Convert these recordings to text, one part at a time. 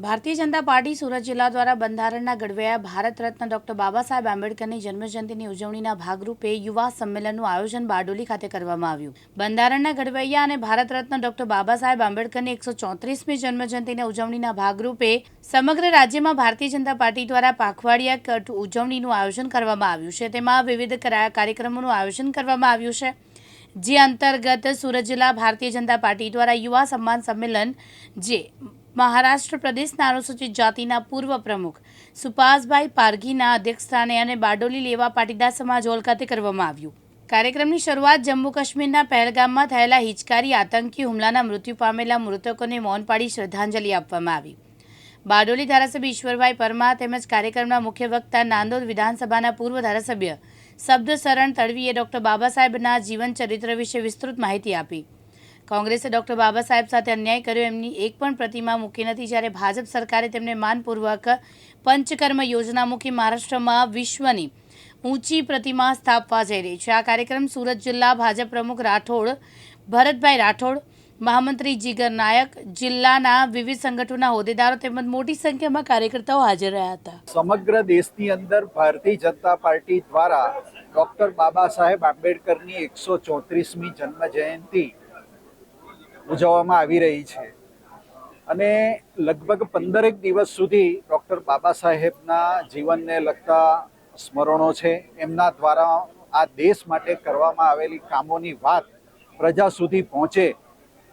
Bharatiya Janata party Surat જિલ્લા દ્વારા બંધારણના ઘડવૈયા ભારત રત્ન ડોક્ટર બાબા સાહેબ આંબેડકરની જન્મજયંતિની ઉજવણીના ભાગરૂપે યુવા સંમેલનનું આયોજન બારડોલી ખાતે કરવામાં આવ્યું. બંધારણના ઘડવૈયા અને ભારત રત્ન ડોક્ટર બાબા સાહેબ આંબેડકરની એકસો ચોત્રીસમી જન્મજયંતિની ઉજવણીના ભાગરૂપે સમગ્ર રાજ્યમાં ભારતીય જનતા પાર્ટી દ્વારા પાખવાડિયા કટ ઉજવણીનું આયોજન કરવામાં આવ્યું છે. તેમાં વિવિધ કરા- કાર્યક્રમોનું આયોજન કરવામાં આવ્યું છે. જે અંતર્ગત સુરત જિલ્લા ભારતીય જનતા પાર્ટી દ્વારા યુવા સન્માન સંમેલન, જે મહારાષ્ટ્ર પ્રદેશના અનુસૂચિત જાતિના પૂર્વ પ્રમુખ સુપાસભાઈ પારઘીના અધ્યક્ષસ્થાને અને બારડોલી લેવા પાટીદાર સમાજ હોલ ખાતે કરવામાં આવ્યું. કાર્યક્રમની શરૂઆત જમ્મુ કાશ્મીરના પહેલગામમાં થયેલા હિચકારી આતંકી હુમલાના મૃત્યુ પામેલા મૃતકોને મૌન પાડી શ્રદ્ધાંજલિ આપવામાં આવી. બારડોલી ધારાસભ્ય ઈશ્વરભાઈ પરમાર તેમજ કાર્યક્રમના મુખ્ય વક્તા નાંદોદ વિધાનસભાના પૂર્વ ધારાસભ્ય શબ્દ શરણ તડવીએ ડોક્ટર બાબા સાહેબના જીવન ચરિત્ર વિશે વિસ્તૃત માહિતી આપી. કોંગ્રેસે ડોક્ટર બાબા સાહેબ સાથે અન્યાય કર્યો, એમની એક પણ પ્રતિમા મૂકી નથી. જ્યારે ભાજપ સરકારે તેમને માનપૂર્વક પંચકર્મ યોજના મૂકી મહારાષ્ટ્રમાં વિશ્વની ઊંચી પ્રતિમા સ્થાપવા જઈ રહી છે. આ કાર્યક્રમ સુરત જિલ્લા ભાજપ પ્રમુખ રાઠોડ, ભરતભાઈ રાઠોડ, મહામંત્રી જીગર નાયક, જિલ્લાના વિવિધ સંગઠનોના હોદ્દેદારો તેમજ મોટી સંખ્યામાં કાર્યકર્તાઓ હાજર રહ્યા હતા. સમગ્ર દેશની અંદર ભારતીય જનતા પાર્ટી દ્વારા ડોક્ટર બાબા સાહેબ આંબેડકરની એકસો ચોત્રીસમી જન્મ જયંતિ ઉજવવામાં આવી રહી છે. અને લગભગ પંદરેક દિવસ સુધી ડૉક્ટર બાબા સાહેબના જીવનને લગતા સ્મરણો છે. એમના દ્વારા આ દેશ માટે કરવામાં આવેલી કામોની વાત પ્રજા સુધી પહોંચે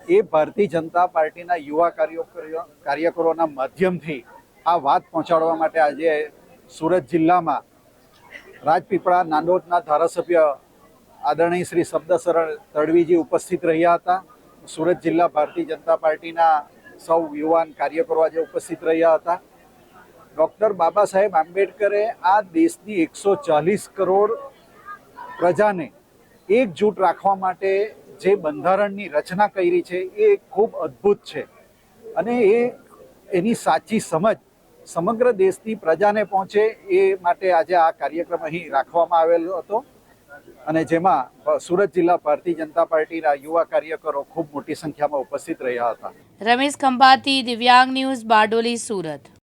એ ભારતીય જનતા પાર્ટીના યુવા કાર્યકરો કાર્યકરોના માધ્યમથી આ વાત પહોંચાડવા માટે આજે સુરત જિલ્લામાં રાજપીપળા નાંદોદના ધારાસભ્ય આદરણીય શ્રી શબ્દસરણ તડવીજી ઉપસ્થિત રહ્યા હતા. સુરત જિલ્લા ભારતીય જનતા પાર્ટીના સૌ યુવાન કાર્યકરો આજે ઉપસ્થિત રહ્યા હતા. ડૉક્ટર બાબા સાહેબ આંબેડકરે આ દેશની એકસો ચાલીસ કરોડ પ્રજાને એકજૂટ રાખવા માટે જે બંધારણની રચના કરી છે એ ખૂબ અદ્ભુત છે અને એ એની સાચી સમજ સમગ્ર દેશની પ્રજાને પહોંચે એ માટે આજે આ કાર્યક્રમ અહીં રાખવામાં આવેલો હતો. અને જેમાં સુરત જિલ્લા ભારતીય જનતા પાર્ટીના યુવા કાર્યકરો ખૂબ મોટી સંખ્યામાં ઉપસ્થિત રહ્યા હતા. રમેશ ખંભાતી, દિવ્યાંગ ન્યૂઝ, બારડોલી, સુરત.